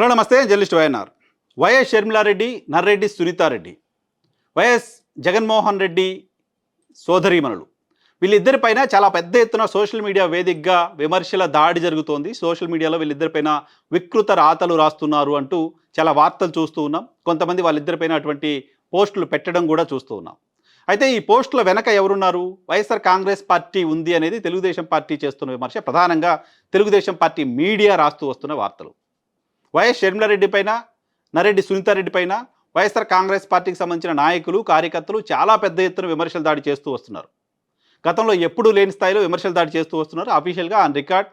Hello నమస్తే journalist YNR. YS Sharmila Reddy Narreddy Sunitha Reddy. YS Jaganmohan Reddy సోదరీమణులు. వీళ్ళిద్దరిపైన చాలా పెద్ద ఎత్తున సోషల్ మీడియా వేదికగా విమర్శల దాడి జరుగుతోంది. సోషల్ మీడియాలో వీళ్ళిద్దరిపైన వికృత రాతలు రాస్తున్నారు అంటూ చాలా వార్తలు చూస్తూ ఉన్నాం. కొంతమంది వాళ్ళిద్దరిపైన అటువంటి పోస్టులు పెట్టడం కూడా చూస్తూ ఉన్నాం. అయితే ఈ పోస్టుల వెనక ఎవరున్నారు? వైఎస్ఆర్ కాంగ్రెస్ పార్టీ ఉంది అనేది తెలుగుదేశం పార్టీ చేస్తున్న విమర్శ. ప్రధానంగా తెలుగుదేశం పార్టీ మీడియా రాస్తూ వస్తున్న వార్తలు. వైఎస్ షర్మిలారెడ్డి పైన నరెడ్డి సునీతారెడ్డి పైన వైఎస్ఆర్ కాంగ్రెస్ పార్టీకి సంబంధించిన నాయకులు కార్యకర్తలు చాలా పెద్ద ఎత్తున విమర్శలు దాడి చేస్తూ వస్తున్నారు. గతంలో ఎప్పుడూ లేని స్థాయిలో విమర్శలు దాడి చేస్తూ వస్తున్నారు. అఫీషియల్గా ఆన్ రికార్డ్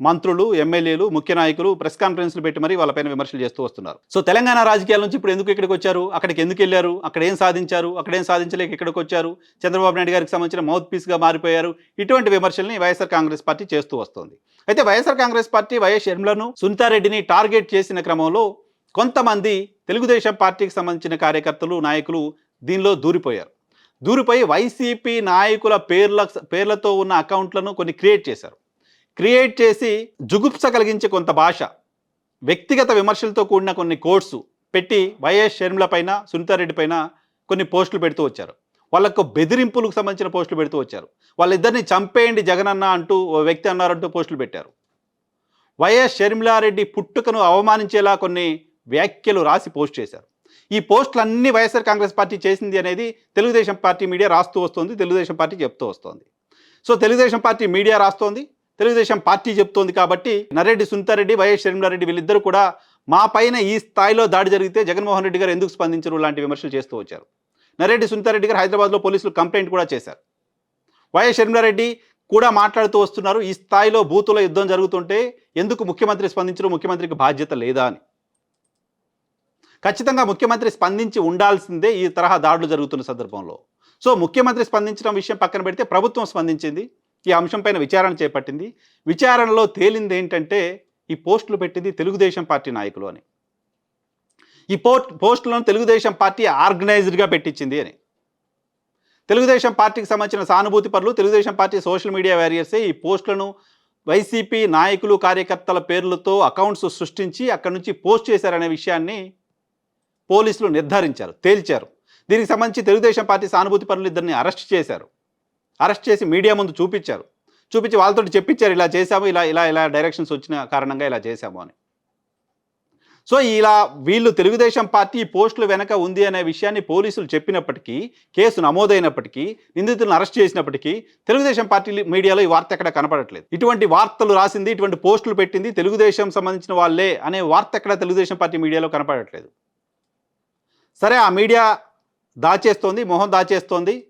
మంత్రులు ఎమ్మెల్యేలు ముఖ్య నాయకులు ప్రెస్ కాన్ఫరెన్స్లు పెట్టి మరీ వాళ్ళపైన విమర్శలు చేస్తూ వస్తున్నారు. సో తెలంగాణ రాజకీయాల నుంచి ఇప్పుడు ఎందుకు ఇక్కడికి వచ్చారు? అక్కడికి ఎందుకు వెళ్ళారు? అక్కడ ఏం సాధించారు? అక్కడ ఏం సాధించలేక ఇక్కడికి వచ్చారు? చంద్రబాబు నాయుడు గారికి సంబంధించిన మౌత్ పీస్గా మారిపోయారు. ఇటువంటి విమర్శల్ని వైఎస్ఆర్ కాంగ్రెస్ పార్టీ చేస్తూ వస్తుంది. అయితే వైఎస్ఆర్ కాంగ్రెస్ పార్టీ వైఎస్ షర్మిలను సునీతారెడ్డిని టార్గెట్ చేసిన క్రమంలో కొంతమంది తెలుగుదేశం పార్టీకి సంబంధించిన కార్యకర్తలు నాయకులు దీనిలో దూరిపోయారు. దూరిపోయి వైసీపీ నాయకుల పేర్ల పేర్లతో ఉన్న అకౌంట్లను కొన్ని క్రియేట్ చేశారు. క్రియేట్ చేసి జుగుప్స కలిగించే కొంత భాష వ్యక్తిగత విమర్శలతో కూడిన కొన్ని కోర్సు పెట్టి వైఎస్ షర్మిల పైన సునీతారెడ్డి పైన కొన్ని పోస్టులు పెడుతూ వచ్చారు. వాళ్ళకు బెదిరింపులకు సంబంధించిన పోస్టులు పెడుతూ వచ్చారు. వాళ్ళిద్దరిని చంపేయండి జగనన్న అంటూ ఓ వ్యక్తి అన్నారంటూ పోస్టులు పెట్టారు. వైఎస్ షర్మిలారెడ్డి పుట్టుకను అవమానించేలా కొన్ని వ్యాఖ్యలు రాసి పోస్ట్ చేశారు. ఈ పోస్టులు అన్ని వైఎస్ఆర్ కాంగ్రెస్ పార్టీ చేసింది అనేది తెలుగుదేశం పార్టీ మీడియా రాస్తూ వస్తుంది తెలుగుదేశం పార్టీ చెప్తూ వస్తుంది. సో తెలుగుదేశం పార్టీ మీడియా రాస్తోంది తెలుగుదేశం పార్టీ చెప్తోంది కాబట్టి నరెడ్డి సునీతారెడ్డి వైఎస్ షర్మిలారెడ్డి వీళ్ళిద్దరూ కూడా మా పైన ఈ స్థాయిలో దాడి జరిగితే జగన్మోహన్ రెడ్డి గారు ఎందుకు స్పందించరు లాంటి విమర్శలు చేస్తూ వచ్చారు. నరెడ్డి సునీతారెడ్డి గారు హైదరాబాద్లో పోలీసులు కంప్లైంట్ కూడా చేశారు. వైఎస్ షర్మిలారెడ్డి కూడా మాట్లాడుతూ వస్తున్నారు ఈ స్థాయిలో బూతుల యుద్ధం జరుగుతుంటే ఎందుకు ముఖ్యమంత్రి స్పందించరు ముఖ్యమంత్రికి బాధ్యత లేదా అని. ఖచ్చితంగా ముఖ్యమంత్రి స్పందించి ఉండాల్సిందే ఈ తరహా దాడులు జరుగుతున్న సందర్భంలో. సో ముఖ్యమంత్రి స్పందించడం విషయం పక్కన పెడితే ప్రభుత్వం స్పందించింది ఈ అంశంపైన విచారణ చేపట్టింది. విచారణలో తేలింది ఏంటంటే ఈ పోస్టులు పెట్టింది తెలుగుదేశం పార్టీ నాయకులు అని. ఈ పోస్ట్ పోస్టులను తెలుగుదేశం పార్టీ ఆర్గనైజ్డ్గా పెట్టించింది అని. తెలుగుదేశం పార్టీకి సంబంధించిన సానుభూతి పరులు తెలుగుదేశం పార్టీ సోషల్ మీడియా వారియర్సే ఈ పోస్టులను వైసీపీ నాయకులు కార్యకర్తల పేర్లతో అకౌంట్స్ సృష్టించి అక్కడి నుంచి పోస్ట్ చేశారనే విషయాన్ని పోలీసులు నిర్ధారించారు తేల్చారు. దీనికి సంబంధించి తెలుగుదేశం పార్టీ సానుభూతి పనులు ఇద్దరిని అరెస్ట్ చేశారు. అరెస్ట్ చేసి మీడియా ముందు చూపించారు. చూపించి వాళ్ళతో చెప్పించారు ఇలా చేశాము ఇలా ఇలా ఇలా డైరెక్షన్స్ వచ్చిన కారణంగా ఇలా చేశాము అని. సో ఇలా వీళ్ళు తెలుగుదేశం పార్టీ పోస్టులు వెనక ఉంది అనే విషయాన్ని పోలీసులు చెప్పినప్పటికీ కేసు నమోదైనప్పటికీ నిందితులను అరెస్ట్ చేసినప్పటికీ తెలుగుదేశం పార్టీ మీడియాలో ఈ వార్త ఎక్కడ కనపడట్లేదు. ఇటువంటి వార్తలు రాసింది ఇటువంటి పోస్టులు పెట్టింది తెలుగుదేశం సంబంధించిన వాళ్ళే అనే వార్త ఎక్కడ తెలుగుదేశం పార్టీ మీడియాలో కనపడట్లేదు. సరే ఆ మీడియా దాచేస్తోంది మొహం దాచేస్తోంది.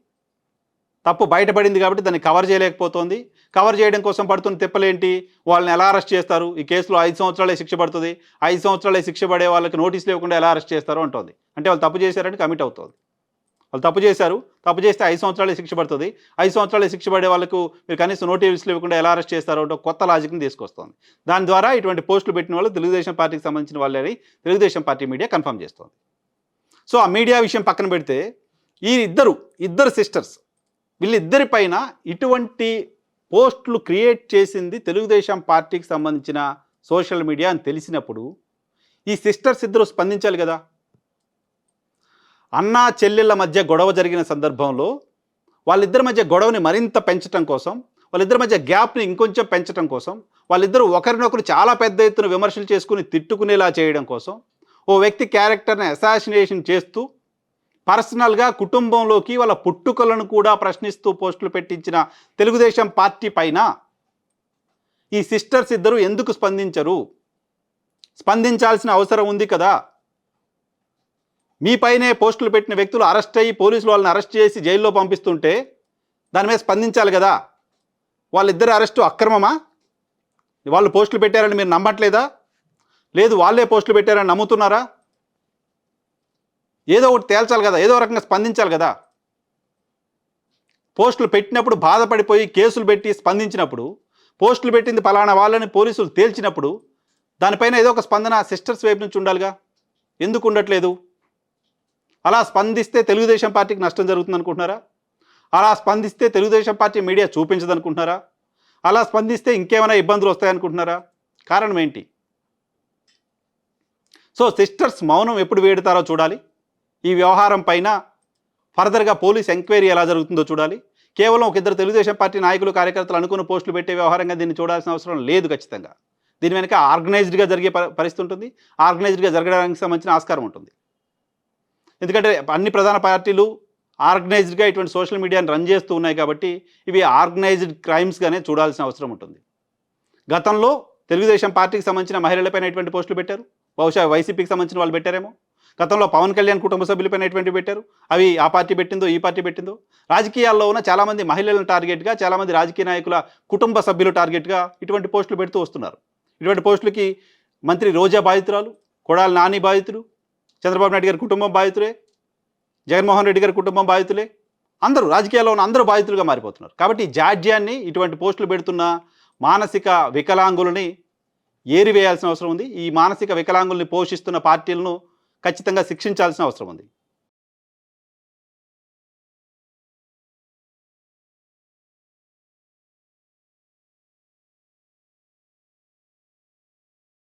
తప్పు బయటపడింది కాబట్టి దాన్ని కవర్ చేయలేకపోతుంది. కవర్ చేయడం కోసం పడుతున్న తిప్పలేంటి? వాళ్ళని ఎలా అరెస్ట్ చేస్తారు? ఈ కేసులో ఐదు సంవత్సరాలే శిక్ష పడుతుంది. ఐదు సంవత్సరాలే శిక్ష పడే వాళ్ళకి నోటీస్ లేకుండా ఎలా అరెస్ట్ చేస్తారు అంటుంది. అంటే వాళ్ళు తప్పు చేశారంటే కమిట్ అవుతుంది. వాళ్ళు తప్పు చేశారు. తప్పు చేస్తే ఐదు సంవత్సరాలే శిక్ష పడుతుంది. ఐదు సంవత్సరాలే శిక్ష పడే వాళ్ళకు మీరు కనీసం నోటీసులు ఇవ్వకుండా ఎలా అరెస్ట్ చేస్తారో అంటే కొత్త లాజిక్ని తీసుకొస్తుంది. దాని ద్వారా ఇటువంటి పోస్టులు పెట్టిన వాళ్ళు తెలుగుదేశం పార్టీకి సంబంధించిన వాళ్ళని తెలుగుదేశం పార్టీ మీడియా కన్ఫర్మ్ చేస్తుంది. సో ఆ మీడియా విషయం పక్కన పెడితే ఈ ఇద్దరు ఇద్దరు సిస్టర్స్ వీళ్ళిద్దరిపైన ఇటువంటి పోస్టులు క్రియేట్ చేసింది తెలుగుదేశం పార్టీకి సంబంధించిన సోషల్ మీడియా అని తెలిసినప్పుడు ఈ సిస్టర్స్ ఇద్దరు స్పందించాలి కదా. అన్నా చెల్లెళ్ళ మధ్య గొడవ జరిగిన సందర్భంలో వాళ్ళిద్దరి మధ్య గొడవని మరింత పెంచడం కోసం వాళ్ళిద్దరి మధ్య గ్యాప్ని ఇంకొంచెం పెంచడం కోసం వాళ్ళిద్దరూ ఒకరినొకరు చాలా పెద్ద ఎత్తున విమర్శలు చేసుకుని తిట్టుకునేలా చేయడం కోసం ఓ వ్యక్తి క్యారెక్టర్ని అసాసినేషన్ చేస్తూ పర్సనల్గా కుటుంబంలోకి వాళ్ళ పుట్టుకలను కూడా ప్రశ్నిస్తూ పోస్టులు పెట్టించిన తెలుగుదేశం పార్టీ పైన ఈ సిస్టర్స్ ఇద్దరు ఎందుకు స్పందించరు? స్పందించాల్సిన అవసరం ఉంది కదా? మీపైనే పోస్టులు పెట్టిన వ్యక్తులు అరెస్ట్ అయ్యి పోలీసులు వాళ్ళని అరెస్ట్ చేసి జైల్లో పంపిస్తుంటే దాని మీద స్పందించాలి కదా? వాళ్ళిద్దరు అరెస్టు అక్రమమా? వాళ్ళు పోస్టులు పెట్టారని మీరు నమ్మట్లేదా? లేదు వాళ్ళే పోస్టులు పెట్టారని నమ్ముతున్నారా? ఏదో ఒకటి తేల్చాలి కదా ఏదో రకంగా స్పందించాలి కదా. పోస్టులు పెట్టినప్పుడు బాధపడిపోయి కేసులు పెట్టి స్పందించినప్పుడు పోస్టులు పెట్టింది పలానా వాళ్ళని పోలీసులు తేల్చినప్పుడు దానిపైన ఏదో ఒక స్పందన సిస్టర్స్ వైపు నుంచి ఉండాలిగా? ఎందుకు ఉండట్లేదు? అలా స్పందిస్తే తెలుగుదేశం పార్టీకి నష్టం జరుగుతుంది అనుకుంటున్నారా అలా స్పందిస్తే తెలుగుదేశం పార్టీ మీడియా చూపించదనుకుంటున్నారా? అలా స్పందిస్తే ఇంకేమైనా ఇబ్బందులు వస్తాయనుకుంటున్నారా? కారణం ఏంటి? సో సిస్టర్స్ మౌనం ఎప్పుడు వేడుతారో చూడాలి. ఈ వ్యవహారం పైన ఫర్దర్గా పోలీస్ ఎంక్వైరీ ఎలా జరుగుతుందో చూడాలి. కేవలం ఒక ఇద్దరు తెలుగుదేశం పార్టీ నాయకులు కార్యకర్తలు అనుకున్న పోస్టులు పెట్టే వ్యవహారంగా దీన్ని చూడాల్సిన అవసరం లేదు ఖచ్చితంగా. దీని వెనక ఆర్గనైజ్డ్గా జరిగే పరిస్థితి ఉంటుంది. ఆర్గనైజ్డ్గా జరగడానికి సంబంధించిన ఆస్కారం ఉంటుంది. ఎందుకంటే అన్ని ప్రధాన పార్టీలు ఆర్గనైజ్డ్గా ఇటువంటి సోషల్ మీడియాని రన్ చేస్తూ ఉన్నాయి కాబట్టి ఇవి ఆర్గనైజ్డ్ క్రైమ్స్గానే చూడాల్సిన అవసరం ఉంటుంది. గతంలో తెలుగుదేశం పార్టీకి సంబంధించిన మహిళలపైన ఎటువంటి పోస్టులు పెట్టారు. బహుశా వైసీపీకి సంబంధించిన వాళ్ళు పెట్టారేమో. గతంలో పవన్ కళ్యాణ్ కుటుంబ సభ్యులపైన ఎటువంటి పెట్టారు? అవి ఆ పార్టీ పెట్టిందో ఈ పార్టీ పెట్టిందో? రాజకీయాల్లో ఉన్న చాలామంది మహిళలను టార్గెట్గా చాలామంది రాజకీయ నాయకుల కుటుంబ సభ్యులు టార్గెట్గా ఇటువంటి పోస్టులు పెడుతూ వస్తున్నారు. ఇటువంటి పోస్టులకి మంత్రి రోజా బాధితురాలు కొడాలి నాని బాధితుడు చంద్రబాబు నాయుడు గారి కుటుంబం బాధితులే జగన్మోహన్ రెడ్డి గారి కుటుంబం బాధితులే అందరూ రాజకీయాల్లో ఉన్న అందరూ బాధితులుగా మారిపోతున్నారు. కాబట్టి జాడ్యాన్ని ఇటువంటి పోస్టులు పెడుతున్న మానసిక వికలాంగులని ఏరివేయాల్సిన అవసరం ఉంది. ఈ మానసిక వికలాంగుల్ని పోషిస్తున్న పార్టీలను ఖచ్చితంగా శిక్షించాల్సిన అవసరం ఉంది.